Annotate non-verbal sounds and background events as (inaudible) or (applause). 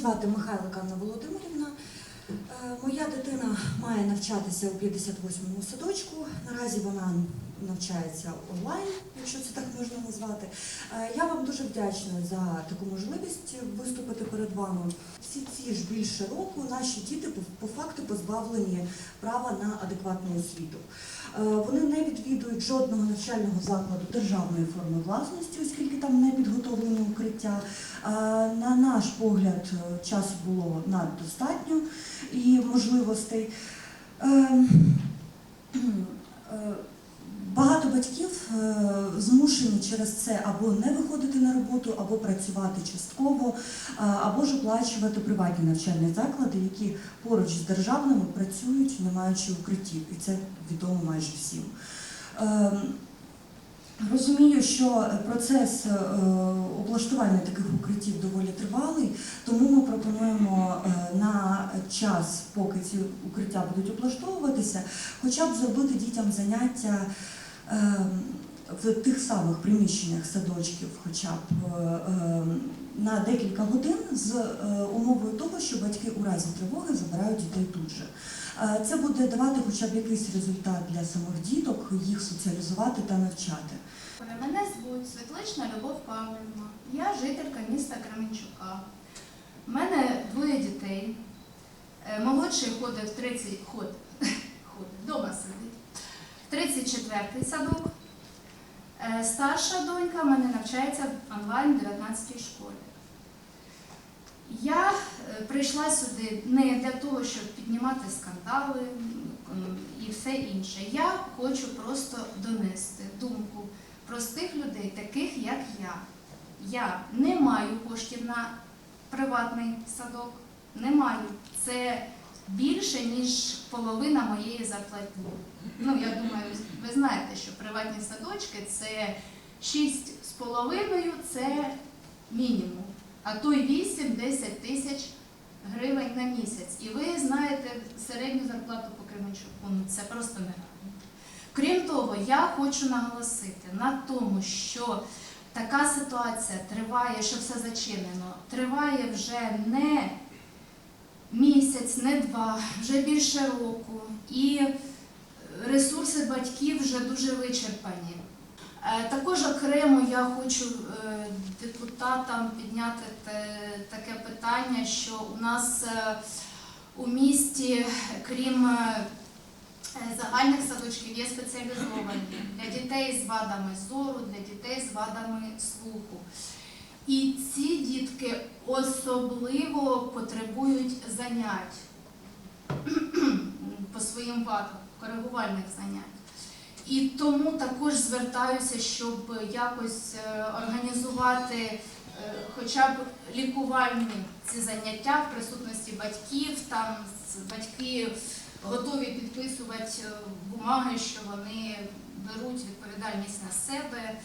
звати Михайло Анна Володимирівна. Е, Моя дитина має навчатися у 58-му садочку. Наразі вона навчається онлайн, якщо це так можна назвати. Е, Я вам дуже вдячна за таку можливість виступити перед вами. Всі ці ж більше року наші діти по- факту позбавлені права на адекватну освіту. Е, Вони не відвідують жодного навчального закладу державної форми власності, оскільки там не підготовлено укриття. Е, На наш погляд, часу було наддостатньо і можливостей. (clears throat) Батьків е, змушені через це або не виходити на роботу, або працювати частково, е, або ж оплачувати приватні навчальні заклади, які поруч з державними працюють, не маючи укриттів, і це відомо майже всім. Е, Розумію, що процес е, облаштування таких укриттів доволі тривалий, тому ми пропонуємо на час, поки ці укриття будуть облаштовуватися, хоча б зробити дітям заняття в тих самих приміщеннях садочків, хоча б е, е, на декілька годин з е, умовою того, що батьки у разі тривоги забирають дітей тут же. Е, Це буде давати хоча б якийсь результат для самих діток, їх соціалізувати та навчати. Мене звуть Світлична Любов Павлівна. Я жителька міста Кременчука. У мене двоє дітей. Е, Молодший ходить в 30 ход, (laughs) вдома сидить. 34-й садок. Е, Старша донька в мене навчається онлайн в 19-й школі. Я е, прийшла сюди не для того, щоб піднімати скандали і все інше. Я хочу просто донести думку простих людей, таких як я. Я не маю коштів на приватний садок, не маю. Це більше, ніж половина моєї зарплатні. Ну, я думаю, ви знаєте, що приватні садочки це 6 з половиною це мінімум, а то й 8-10 тисяч гривень на місяць. І ви знаєте середню зарплату по Кременчуку. Ну, це просто нереально. Крім того, я хочу наголосити на тому, що така ситуація триває, що все зачинено, триває вже не місяць, не два, вже більше року. І ресурси батьків вже дуже вичерпані. Е, Також окремо я хочу е, депутатам підняти таке питання, що у нас е, у місті, крім загальних садочків є спеціалізовані для дітей з вадами зору, для дітей з вадами слуху. І ці дітки особливо потребують занять по своїм вадам, коригувальних занять. І тому також звертаюся, щоб якось е, організувати е, хоча б лікувальні ці заняття в присутності батьків, там батьки готові підписувати е, бумаги, що вони беруть відповідальність на себе.